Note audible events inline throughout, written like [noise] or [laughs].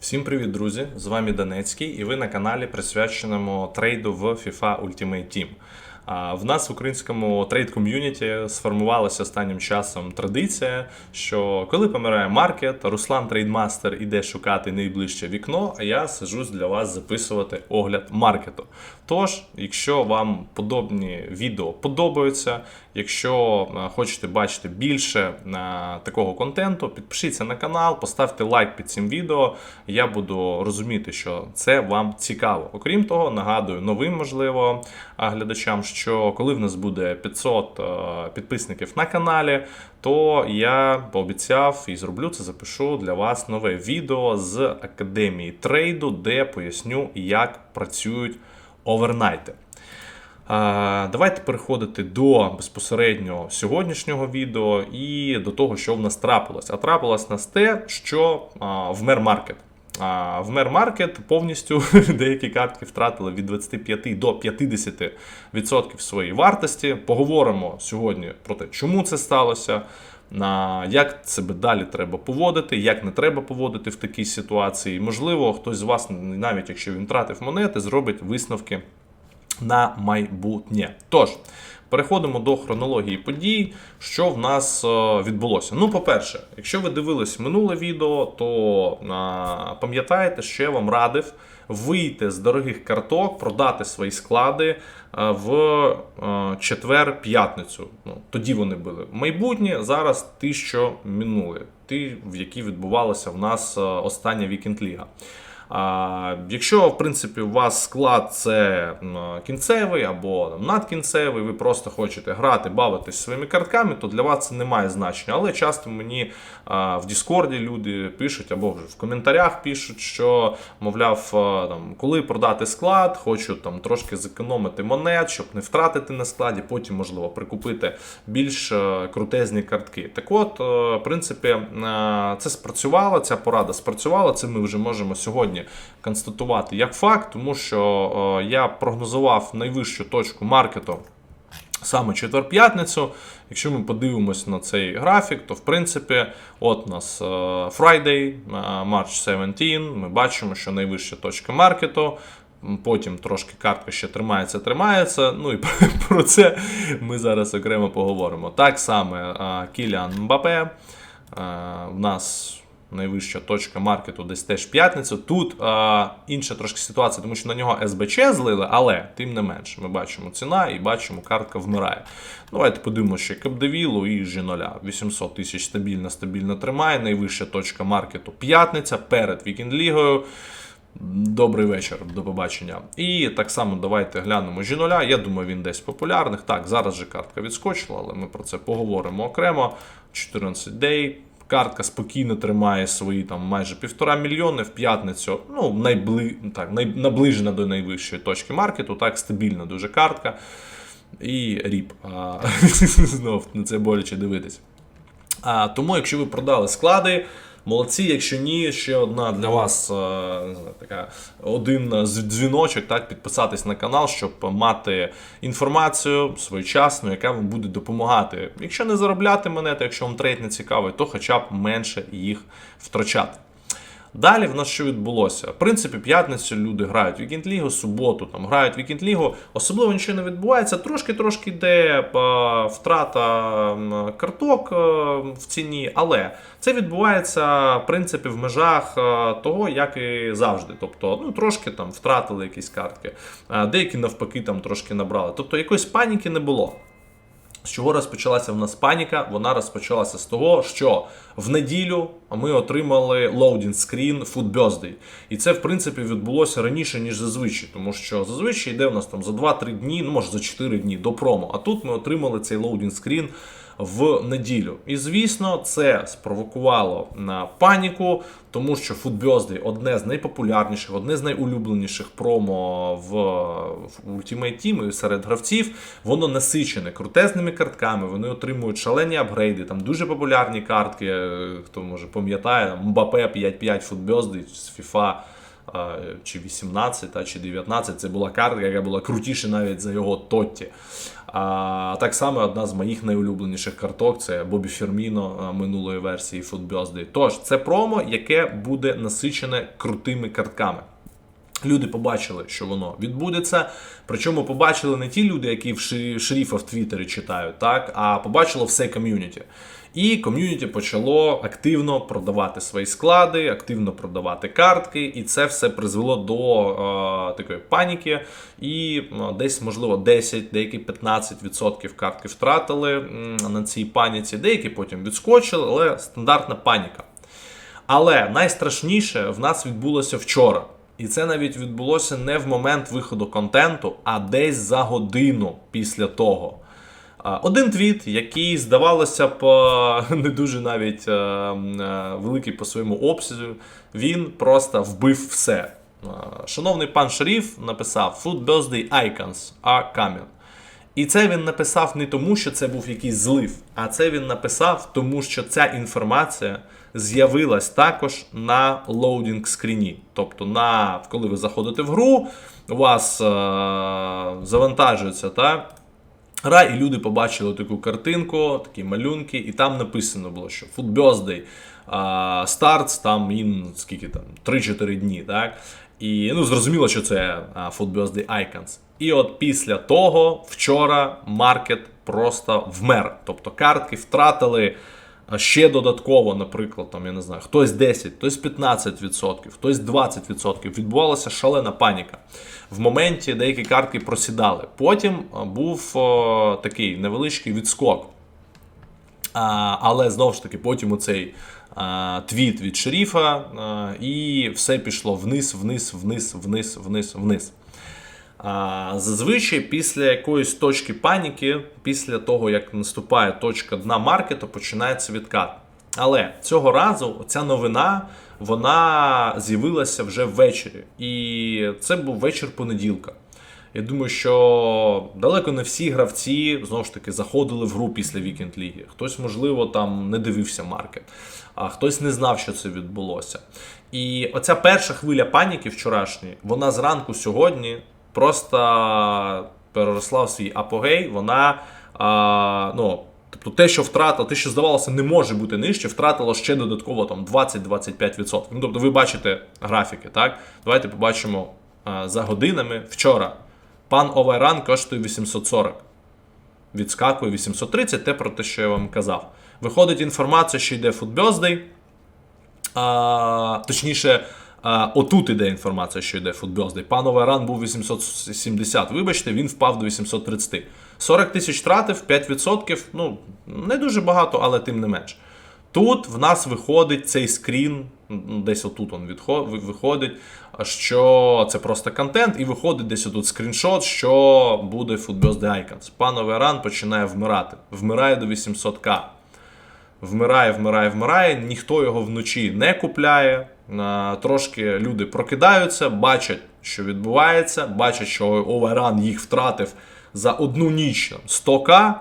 Всім привіт, друзі! З вами Донецький, і ви на каналі присвяченому трейду в FIFA Ultimate Team. В нас в українському трейд-ком'юніті сформувалася останнім часом традиція, що коли помирає маркет, Руслан Трейдмастер іде шукати найближче вікно, а я сижусь для вас записувати огляд маркету. Тож, якщо вам подобні відео подобаються, якщо е, хочете бачити більше е, такого контенту, підпишіться на канал, поставте лайк під цим відео. Я буду розуміти, що це вам цікаво. Окрім того, нагадую новим, можливо, глядачам, що коли в нас буде 500 е, підписників на каналі, то я пообіцяв і зроблю це, запишу для вас нове відео з академії трейду, де поясню, як працюють овернайти. Давайте переходити до безпосередньо сьогоднішнього відео і до того, що в нас трапилось. А трапилось нас те, що вмер маркет. А, Вмер маркет повністю [laughs] деякі картки втратили від 25 до 50% своєї вартості. Поговоримо сьогодні про те, чому це сталося. Як себе далі треба поводити, як не треба поводити в такій ситуації. Можливо, хтось з вас, навіть якщо він втратив монети, зробить висновки на майбутнє. Тож, переходимо до хронології подій, що в нас е, відбулося. Ну, по-перше, якщо ви дивились минуле відео, то а, пам'ятаєте, що я вам радив вийти з дорогих карток, продати свої склади е, в е, четвер-п'ятницю. Ну, тоді вони були майбутнє, зараз ті, що минули, ті, в які відбувалася в нас е, остання вікенд-ліга. Якщо, в принципі, у вас склад це кінцевий або надкінцевий, ви просто хочете грати, бавитись своїми картками, то для вас це не має значення. Але часто мені в Діскорді люди пишуть або в коментарях пишуть, що, мовляв, там, коли продати склад, хочу там трошки зекономити монет, щоб не втратити на складі, потім, можливо, прикупити більш е, крутезні картки. Так от, е, в принципі, е, це спрацювало, ця порада спрацювала. Це ми вже можемо сьогодні констатувати як факт, тому що е, я прогнозував найвищу точку маркету. Саме четвер-п'ятницю, якщо ми подивимось на цей графік, то в принципі, от у нас е, Friday, е, March 17, ми бачимо, що найвища точка маркету. Потім трошки картка ще тримається, тримається. Ну і [laughs] про це ми зараз окремо поговоримо. Так само Кіліан Мбапе. В нас найвища точка маркету десь теж п'ятницю. Тут е, інша трошки ситуація, тому що на нього СБЧ злили, але тим не менше, ми бачимо ціна і бачимо, картка вмирає. Давайте подивимося ще Капдевілу і Жіноля. 800 тисяч стабільно, стабільно тримає. Найвища точка маркету п'ятниця перед вікенд-лігою. Добрий вечір, до побачення. І так само давайте глянемо Жіноля. Я думаю, він десь популярних. Так, зараз же картка відскочила, але ми про це поговоримо окремо. 14 дей. Картка спокійно тримає свої там майже півтора мільйони в п'ятницю. Ну, найбли... так, най... наближена до найвищої точки маркету. Так, стабільна дуже картка. І ріп. А, [laughs] Знов на це боляче дивитись. А, тому, якщо ви продали склади, молодці, якщо ні, ще одна для вас е, не знаю, така, один дзвіночок, так, підписатись на канал, щоб мати інформацію своєчасну, яка вам буде допомагати. Якщо не заробляти монети, якщо вам трейд не цікавий, то хоча б менше їх втрачати. Далі в нас що відбулося? В принципі, п'ятницю люди грають вікенд лігу, суботу там грають вікенд лігу. Особливо нічого не відбувається. Трошки-трошки йде е, втрата карток е, в ціні, але це відбувається в принципі в межах е, того, як і завжди. Тобто, ну трошки там втратили якісь картки, а деякі навпаки там трошки набрали. Тобто якоїсь паніки не було. З чого розпочалася в нас паніка? Вона розпочалася з того, що в неділю ми отримали screen Food Birthday. І це, в принципі, відбулося раніше, ніж зазвичай, тому що зазвичай йде в нас там за 2-3 дні, ну може за 4 дні до промо. А тут ми отримали цей loading screen в неділю. І звісно, це спровокувало на паніку, тому що Birthday одне з найпопулярніших, одне з найулюбленіших промо в, в Ultimate Team і серед гравців. Воно насичене крутезними картками. Вони отримують шалені апгрейди. Там дуже популярні картки. Хто може пам'ятає, Мбапе 5-5 Food Birthday з FIFA. Чи 18, та, чи 19. Це була картка, яка була крутіша навіть за його Тотті. А так само одна з моїх найулюбленіших карток це Бобі Ферміно минулої версії Food Birthday. Тож, це промо, яке буде насичене крутими картками. Люди побачили, що воно відбудеться. Причому побачили не ті люди, які в шрифа в Твіттері читають, так, а побачило все ком'юніті. І ком'юніті почало активно продавати свої склади, активно продавати картки, і це все призвело до е, такої паніки. І е, десь, можливо, 10, деякі 15% картки втратили на цій паніці, деякі потім відскочили, але стандартна паніка. Але найстрашніше в нас відбулося вчора. І це навіть відбулося не в момент виходу контенту, а десь за годину після того. Один твіт, який, здавалося б, е, [laughs] не дуже навіть е, е, великий по своєму обсязі, він просто вбив все. Шановний пан Шеріф написав: Food birthday icons are coming. І це він написав не тому, що це був якийсь злив, а це він написав, тому що ця інформація з'явилась також на лоудінг скріні. Тобто, на, коли ви заходите в гру, у вас е, завантажується та, гра, і люди побачили таку картинку, такі малюнки, і там написано було, що Food стартс там він скільки там, 3-4 дні. Так? І ну, зрозуміло, що це а, Food Icons. І от після того вчора маркет просто вмер. Тобто картки втратили ще додатково, наприклад, там, я не знаю, хтось 10, хтось 15%, хтось 20%. Відбувалася шалена паніка. В моменті деякі картки просідали. Потім був о, такий невеличкий відскок. А, але знову ж таки, потім оцей а, твіт від шеріфа, а, і все пішло вниз, вниз, вниз, вниз, вниз, вниз. А, зазвичай після якоїсь точки паніки, після того, як наступає точка дна маркету, починається відкат. Але цього разу ця новина вона з'явилася вже ввечері. І це був вечір понеділка. Я думаю, що далеко не всі гравці знову ж таки заходили в гру після вікенд ліги. Хтось, можливо, там не дивився маркет, а хтось не знав, що це відбулося. І оця перша хвиля паніки вчорашньої, вона зранку сьогодні просто переросла в свій апогей. Вона а, ну. Тобто те, що втратило, те, що здавалося, не може бути нижче, втратило ще додатково там 20-25%. Ну, тобто ви бачите графіки, так? Давайте побачимо а, за годинами. Вчора пан Оверан коштує 840. Відскакує 830, те про те, що я вам казав. Виходить інформація, що йде футбьоздей. А, точніше, а, отут іде інформація, що йде футбьоздей. Пан Оверан був 870. Вибачте, він впав до 830. 40 тисяч втратив, 5%. Ну, не дуже багато, але тим не менш. Тут в нас виходить цей скрін, десь отут він виходить, що це просто контент, і виходить десь отут скріншот, що буде Footbirthday Icons. Пан Оверан починає вмирати. Вмирає до 800к. Вмирає, вмирає, вмирає. Ніхто його вночі не купляє. Трошки люди прокидаються, бачать, що відбувається, бачать, що Оверан їх втратив за одну ніч 100к.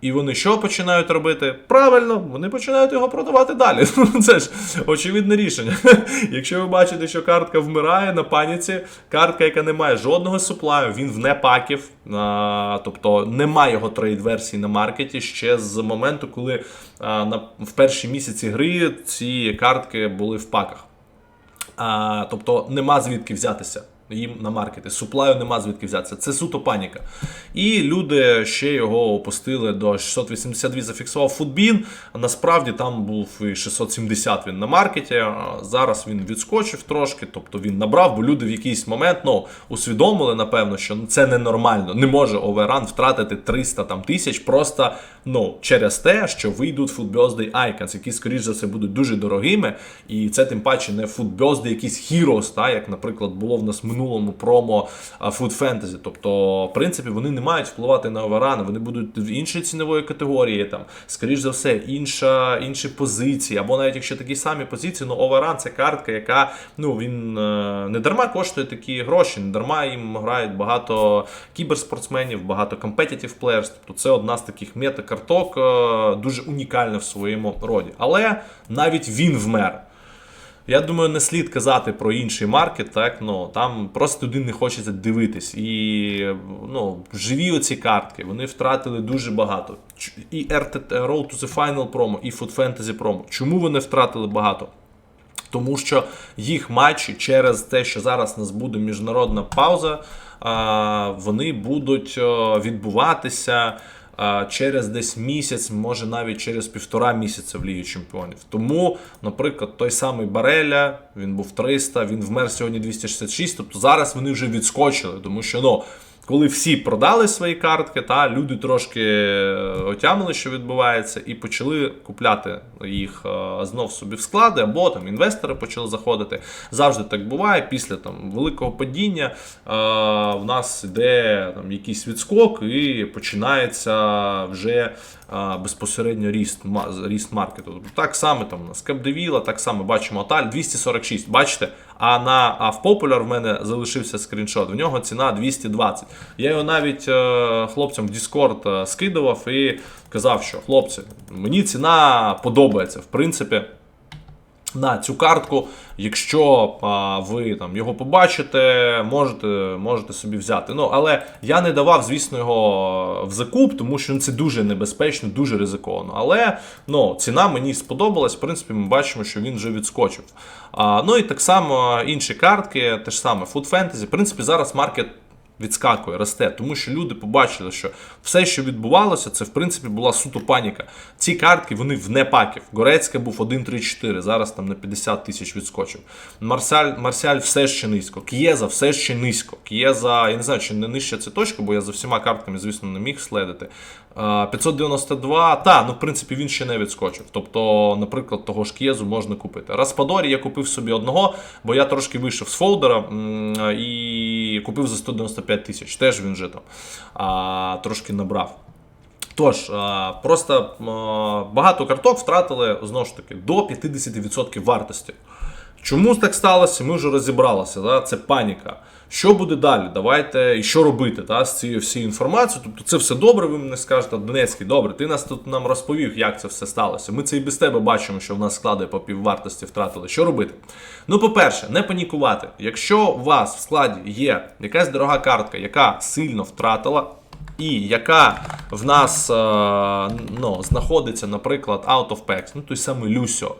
І вони що починають робити? Правильно, вони починають його продавати далі. [laughs] Це ж очевидне рішення. [laughs] Якщо ви бачите, що картка вмирає на паніці, картка, яка не має жодного суплаю, він вне паків, тобто немає його трейд-версії на маркеті ще з моменту, коли в перші місяці гри ці картки були в паках. А, тобто нема звідки взятися їм на маркети. Суплаю нема звідки взятися. Це суто паніка. І люди ще його опустили до 682 зафіксував футбін. Насправді там був і 670 він на маркеті. Зараз він відскочив трошки, тобто він набрав, бо люди в якийсь момент ну, усвідомили, напевно, що це ненормально. Не може Оверан втратити 300 там, тисяч просто ну, через те, що вийдуть Birthday Icons, які, скоріш за все, будуть дуже дорогими. І це тим паче не Birthday якийсь Heroes, та, як, наприклад, було в нас в минулому промо Food Fantasy. Тобто, в принципі, вони не мають впливати на Оверана, вони будуть в іншій цінової категорії, там, скоріш за все, інша, інші позиції, або навіть якщо такі самі позиції, ну Оверан це картка, яка ну, він е, не дарма коштує такі гроші, не дарма їм грають багато кіберспортсменів, багато competitive players. Тобто це одна з таких метакарток, е, дуже унікальна в своєму роді. Але навіть він вмер. Я думаю, не слід казати про інший маркет, так ну там просто туди не хочеться дивитись. І ну, живі оці картки, вони втратили дуже багато. І RTT Road to the Final промо, і Food Fantasy промо. Чому вони втратили багато? Тому що їх матчі через те, що зараз у нас буде міжнародна пауза, вони будуть відбуватися через десь місяць, може навіть через півтора місяця в Лігі Чемпіонів. Тому, наприклад, той самий Бареля, він був 300, він вмер сьогодні 266, тобто зараз вони вже відскочили, тому що ну. Коли всі продали свої картки, та люди трошки е, отямили, що відбувається, і почали купляти їх е, знов собі в склади, або там інвестори почали заходити. Завжди так буває. Після там великого падіння е, в нас йде там якийсь відскок, і починається вже безпосередньо ріст, ріст маркету. Так само там у нас так само бачимо Аталь 246. Бачите? А на а в Popular в мене залишився скріншот. В нього ціна 220. Я його навіть е, хлопцям в Discord е, скидував і казав, що хлопці, мені ціна подобається. В принципі, на цю картку, якщо а, ви там його побачите, можете, можете собі взяти. Ну, але я не давав, звісно, його в закуп, тому що це дуже небезпечно, дуже ризиковано. Але ну, ціна мені сподобалась. В принципі, ми бачимо, що він вже відскочив. А, ну і так само інші картки, те ж саме Food Fantasy. В принципі, зараз маркет відскакує, росте, тому що люди побачили, що все, що відбувалося, це в принципі була суто паніка. Ці картки вони в непаків. Горецька був 1-3-4, зараз там на 50 тисяч відскочив. Марсаль, Марсіаль все ще низько. К'єза все ще низько. К'єза, я не знаю, чи не нижче це точка, бо я за всіма картками, звісно, не міг следити. А, 592, та, ну в принципі він ще не відскочив. Тобто, наприклад, того ж К'єзу можна купити. Распадорі я купив собі одного, бо я трошки вийшов з фолдера і купив за 195 тисяч. Теж він вже там а, трошки набрав. Тож, просто багато карток втратили знову ж таки до 50% вартості. Чому так сталося? Ми вже розібралися. Да? Це паніка. Що буде далі? Давайте і що робити та, з цією всією інформацією. Тобто це все добре, ви мені скажете, Донецький, добре, ти нас тут нам розповів, як це все сталося. Ми це і без тебе бачимо, що в нас склади по піввартості втратили. Що робити? Ну, по-перше, не панікувати. Якщо у вас в складі є якась дорога картка, яка сильно втратила, і яка в нас е, ну, знаходиться, наприклад, out of packs, ну той самий Люсьо.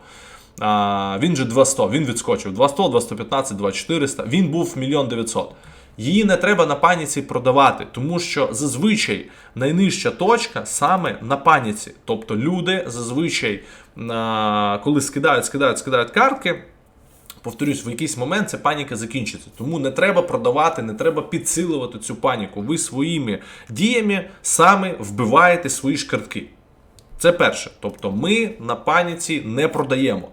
А, він же 200, він відскочив 200, 215, 2400, він був 1 900. Її не треба на паніці продавати, тому що зазвичай найнижча точка саме на паніці. Тобто люди зазвичай, коли скидають, скидають, скидають картки, повторюсь, в якийсь момент ця паніка закінчиться. Тому не треба продавати, не треба підсилювати цю паніку. Ви своїми діями саме вбиваєте свої ж картки. Це перше. Тобто ми на паніці не продаємо.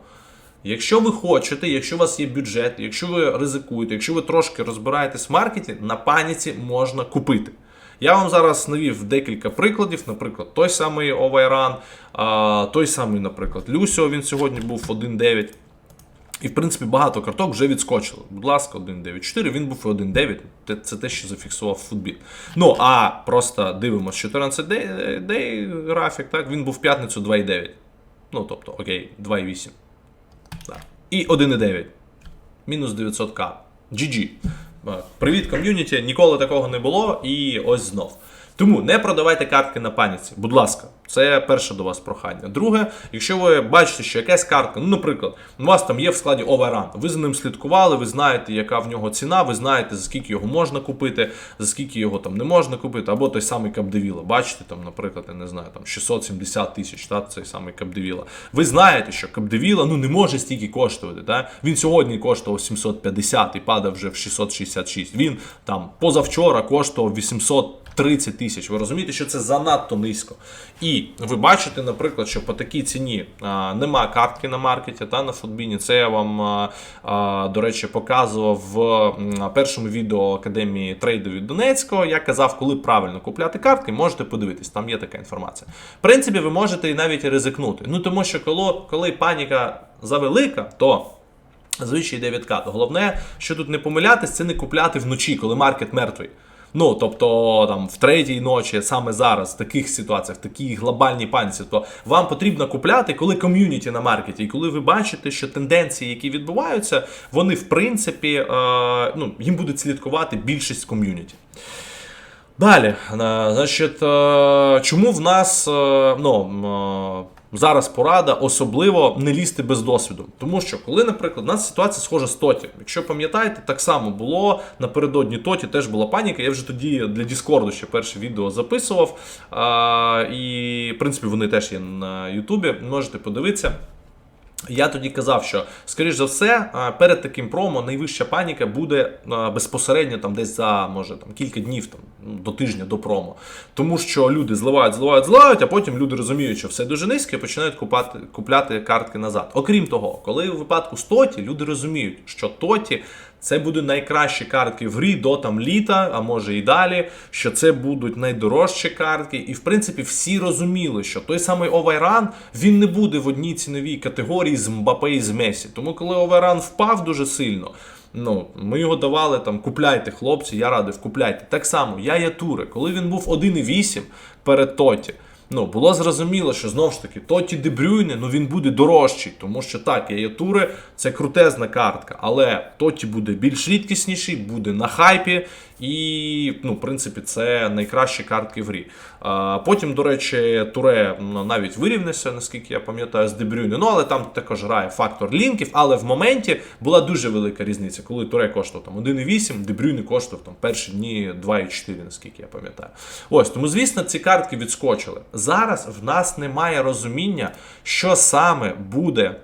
Якщо ви хочете, якщо у вас є бюджет, якщо ви ризикуєте, якщо ви трошки розбираєтесь в маркеті, на паніці можна купити. Я вам зараз навів декілька прикладів, наприклад, той самий Овайран, той самий, наприклад, Люсіо, він сьогодні був 1.9. І, в принципі, багато карток вже відскочили. Будь ласка, 1.9.4, він був 1.9. Це, те, що зафіксував футбіт. Ну, а просто дивимося 14 дей, дей графік, так, він був в п'ятницю 2.9. Ну, тобто, окей, 2.8. І 1.9. Мінус 900к. GG. Е, Привіт, ком'юніті. Ніколи такого не було, і ось знов. Тому не продавайте картки на паніці, будь ласка, це перше до вас прохання. Друге, якщо ви бачите, що якась картка, ну, наприклад, у вас там є в складі Overrun, ви за ним слідкували, ви знаєте, яка в нього ціна, ви знаєте, за скільки його можна купити, за скільки його там не можна купити, або той самий Капдевіла. Бачите, там, наприклад, я не знаю, там 670 тисяч, та, цей самий Капдевіла. Ви знаєте, що Капдевіла ну, не може стільки коштувати. Та? Він сьогодні коштував 750 і падав вже в 666. Він там позавчора коштував 800. 30 тисяч. Ви розумієте, що це занадто низько. І ви бачите, наприклад, що по такій ціні а, нема картки на маркеті та на футбіні. Це я вам, а, а, до речі, показував в першому відео Академії трейду від Донецького. Я казав, коли правильно купляти картки, можете подивитись, там є така інформація. В принципі, ви можете і навіть ризикнути. Ну тому що коли, коли паніка завелика, то. Звичай йде відкат. Головне, що тут не помилятись, це не купляти вночі, коли маркет мертвий. Ну, тобто там в третій ночі, саме зараз, в таких ситуаціях, в такій глобальній паніці, то вам потрібно купляти, коли ком'юніті на маркеті, і коли ви бачите, що тенденції, які відбуваються, вони в принципі е, ну, їм будуть слідкувати більшість ком'юніті. Далі, е, значить, е, чому в нас е, ну, зараз порада особливо не лізти без досвіду? Тому що, коли, наприклад, у нас ситуація схожа з Тоті. Якщо пам'ятаєте, так само було напередодні Тоті, теж була паніка. Я вже тоді для Діскорду ще перше відео записував. А, І, в принципі, вони теж є на Ютубі. Можете подивитися. Я тоді казав, що скоріш за все, перед таким промо найвища паніка буде безпосередньо там десь за може там кілька днів там ну, до тижня до промо. Тому що люди зливають, зливають, зливають, а потім люди розуміють, що все дуже низьке, починають купати, купляти картки назад. Окрім того, коли в випадку з Тоті люди розуміють, що Тоті це будуть найкращі картки в грі до там літа, а може і далі. Що це будуть найдорожчі картки. І в принципі всі розуміли, що той самий Овайран він не буде в одній ціновій категорії з Мбапе і з Месі. Тому коли Овайран впав дуже сильно. Ну, ми його давали там, купляйте, хлопці, я радив, купляйте. Так само, я є Туре, коли він був 1,8 перед Тоті. Ну, було зрозуміло, що знову ж таки Тоті Дебрюйне, ну він буде дорожчий, тому що так, я Туре це крутезна картка, але Тоті буде більш рідкісніший, буде на хайпі, і, ну, в принципі, це найкращі картки в грі. Потім, до речі, Туре навіть вирівнявся, наскільки я пам'ятаю, з Дебрюйне. Ну, але там також грає фактор лінків, але в моменті була дуже велика різниця, коли Туре коштував там 1,8, Дебрюйне коштував там перші дні 2,4, наскільки я пам'ятаю. Ось, тому, звісно, ці картки відскочили. Зараз в нас немає розуміння, що саме буде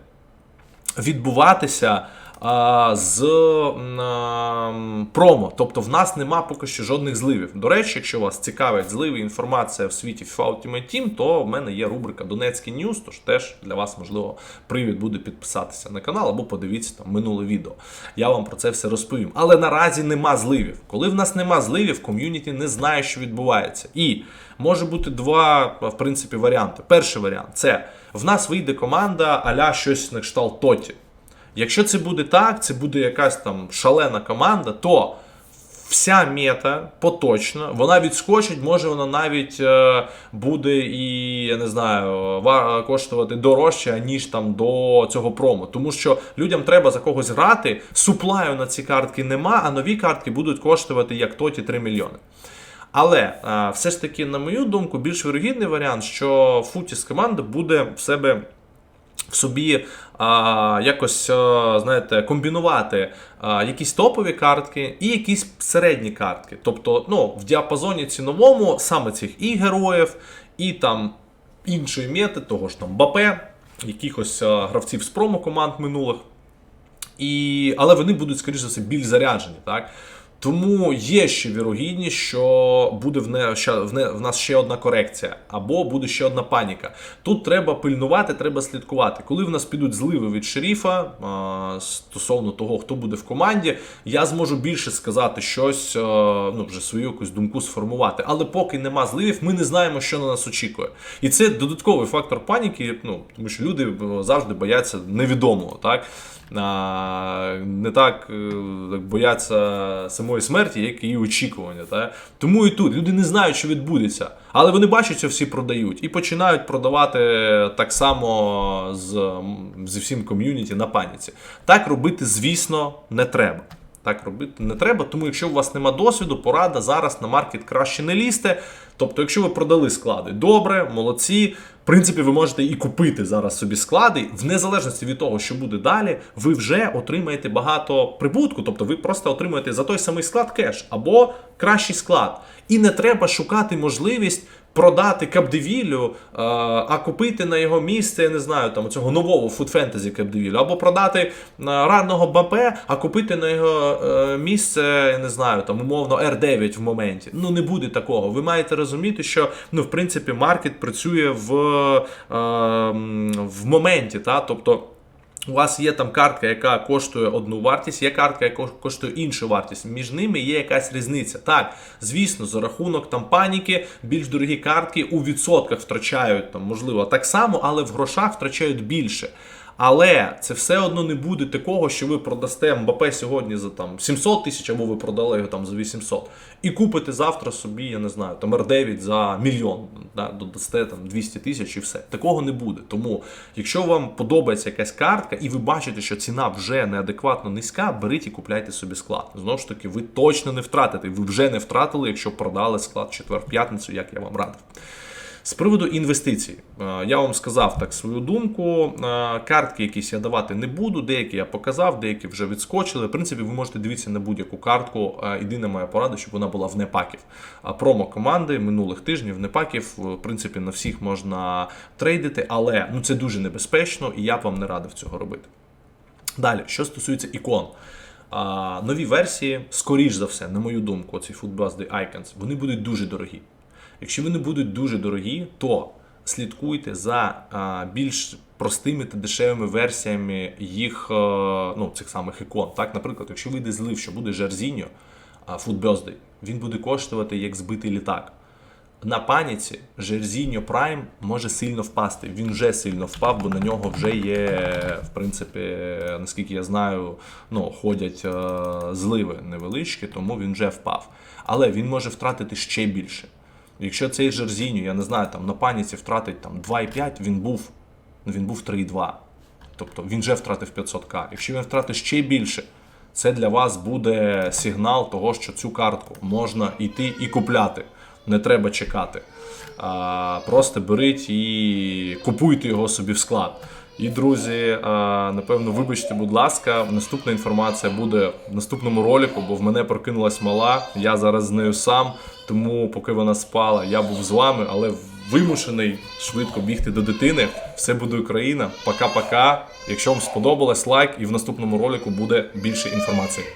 відбуватися з промо. Тобто в нас нема поки що жодних зливів. До речі, якщо вас цікавить зливи інформація в світі FIFA Ultimate Team, то в мене є рубрика Донецький Ньюс, тож теж для вас, можливо, привід буде підписатися на канал або подивіться там минуле відео. Я вам про це все розповім. Але наразі нема зливів. Коли в нас нема зливів, ком'юніті не знає, що відбувається. І може бути два, в принципі, варіанти. Перший варіант це в нас вийде команда аля щось на кшталт Тоті. Якщо це буде так, це буде якась там шалена команда, то вся мета поточна, вона відскочить, може вона навіть е, буде і я не знаю, коштувати дорожче, ніж там до цього промо. Тому що людям треба за когось грати, суплаю на ці картки нема, а нові картки будуть коштувати як тоті 3 мільйони. Але е, все ж таки, на мою думку, більш вирогідний варіант, що Футіс команда буде в себе в собі а, якось, а, знаєте, комбінувати а, якісь топові картки і якісь середні картки. Тобто, ну, в діапазоні ціновому саме цих і героїв, і там іншої мети, того ж там Бапе, якихось а, гравців з промо команд минулих. І, але вони будуть, скоріш за все, більш заряджені. Так? Тому є ще вірогідність, що буде в, не, в, не, в нас ще одна корекція, або буде ще одна паніка. Тут треба пильнувати, треба слідкувати. Коли в нас підуть зливи від шеріфа а, стосовно того, хто буде в команді, я зможу більше сказати щось, а, ну вже свою якусь думку сформувати. Але поки нема зливів, ми не знаємо, що на нас очікує. І це додатковий фактор паніки, ну тому що люди е, завжди бояться невідомого, так. А, не так е, бояться самої смерті, як і очікування. Та? Тому і тут люди не знають, що відбудеться, але вони бачать, що всі продають, і починають продавати так само з, з всім ком'юніті на паніці. Так робити, звісно, не треба. Так робити не треба, тому якщо у вас нема досвіду, порада зараз на маркет краще не лізьте. Тобто, якщо ви продали склади, добре, молодці. Принципі, ви можете і купити зараз собі склади, в незалежності від того, що буде далі, ви вже отримаєте багато прибутку. Тобто ви просто отримуєте за той самий склад кеш або кращий склад. І не треба шукати можливість продати Капдевілю, а купити на його місце, я не знаю, там цього нового Fantasy Капдевілю, або продати е, ранного Бапе, а купити на його е, місце, я не знаю, там умовно R9 в моменті. Ну не буде такого. Ви маєте розуміти, що ну, в принципі маркет працює в, е, в моменті, та? тобто. У вас є там картка, яка коштує одну вартість, є картка, яка коштує іншу вартість. Між ними є якась різниця. Так, звісно, за рахунок там паніки, більш дорогі картки у відсотках втрачають там, можливо, так само, але в грошах втрачають більше. Але це все одно не буде такого, що ви продасте МБП сьогодні за там 700 тисяч, або ви продали його там за 800. І купите завтра собі, я не знаю, там R9 за мільйон, да, додасте там 200 тисяч і все. Такого не буде. Тому, якщо вам подобається якась картка, і ви бачите, що ціна вже неадекватно низька, беріть і купляйте собі склад. Знову ж таки, ви точно не втратите. Ви вже не втратили, якщо продали склад четвер-п'ятницю, як я вам радив. З приводу інвестицій, Е, я вам сказав так свою думку. Е, Картки якісь я давати не буду, деякі я показав, деякі вже відскочили. В принципі, ви можете дивитися на будь-яку картку. Е, Єдина моя порада, щоб вона була в непаків. А промо команди минулих тижнів непаків, в принципі, на всіх можна трейдити, але ну це дуже небезпечно, і я б вам не радив цього робити. Далі, що стосується ікон. Нові версії, скоріш за все, на мою думку, ці Foodbuzz Icons, вони будуть дуже дорогі. Якщо вони будуть дуже дорогі, то слідкуйте за більш простими та дешевими версіями їх е, ну, цих самих ікон. Так, наприклад, якщо вийде злив, що буде Жарзіньо, Food він буде коштувати як збитий літак. На паніці Жерзіньо Прайм може сильно впасти. Він вже сильно впав, бо на нього вже є, в принципі, наскільки я знаю, ну, ходять е, зливи невеличкі, тому він вже впав. Але він може втратити ще більше. Якщо цей Жерзіньо, я не знаю, там на паніці втратить там 2,5, він був, ну, він був 3,2. Тобто він вже втратив 500к. Якщо він втратить ще більше, це для вас буде сигнал того, що цю картку можна йти і купляти. Не треба чекати. А, просто беріть і купуйте його собі в склад. І, друзі, напевно, вибачте, будь ласка, наступна інформація буде в наступному ролику, бо в мене прокинулась мала. Я зараз з нею сам, тому поки вона спала, я був з вами, але вимушений швидко бігти до дитини. Все буде Україна. Пока-пока. Якщо вам сподобалось, лайк, і в наступному ролику буде більше інформації.